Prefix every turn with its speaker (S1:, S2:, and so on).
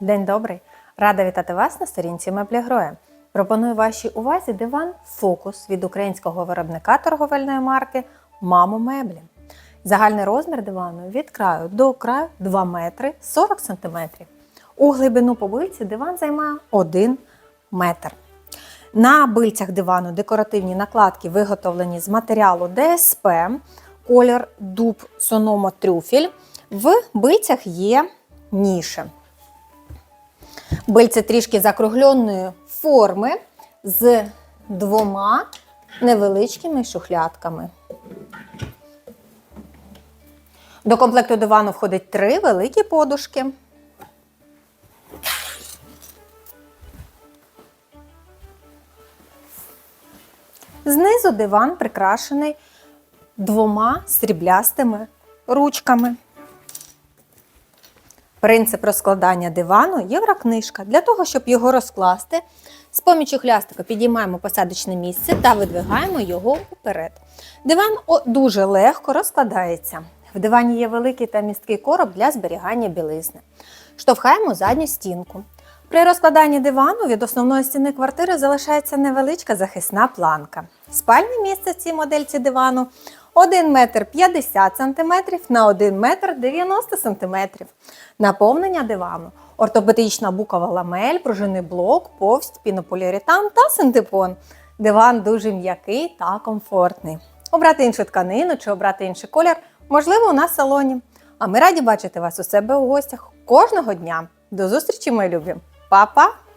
S1: День добрий! Рада вітати вас на сторінці Меблі Гроя. Пропоную вашій увазі диван Фокус від українського виробника торговельної марки Мамо Меблі. Загальний розмір дивану від краю до краю 2 метри 40 см. У глибину по бильці диван займає 1 метр. На бильцях дивану декоративні накладки виготовлені з матеріалу ДСП, колір дуб Сономо трюфель. В бильцях є ніші. Бильце трішки закругленої форми з двома невеличкими шухлядками. До комплекту дивану входить три великі подушки. Знизу диван прикрашений двома сріблястими ручками. Принцип розкладання дивану єврокнижка. Для того, щоб його розкласти, з помічю хлястика підіймаємо посадочне місце та видвигаємо його вперед. Диван дуже легко розкладається. В дивані є великий та місткий короб для зберігання білизни. Штовхаємо задню стінку. При розкладанні дивану від основної стіни квартири залишається невеличка захисна планка. Спальне місце в цій модельці дивану 1 метр 50 см на 1 метр 90 см. Наповнення дивану. Ортопедична букова ламель, пружинний блок, повсть, пінополіуретан та синтепон. Диван дуже м'який та комфортний. Обрати іншу тканину чи обрати інший колір можливо у нас в салоні. А ми раді бачити вас у себе у гостях кожного дня. До зустрічі, мої любі! Па-па!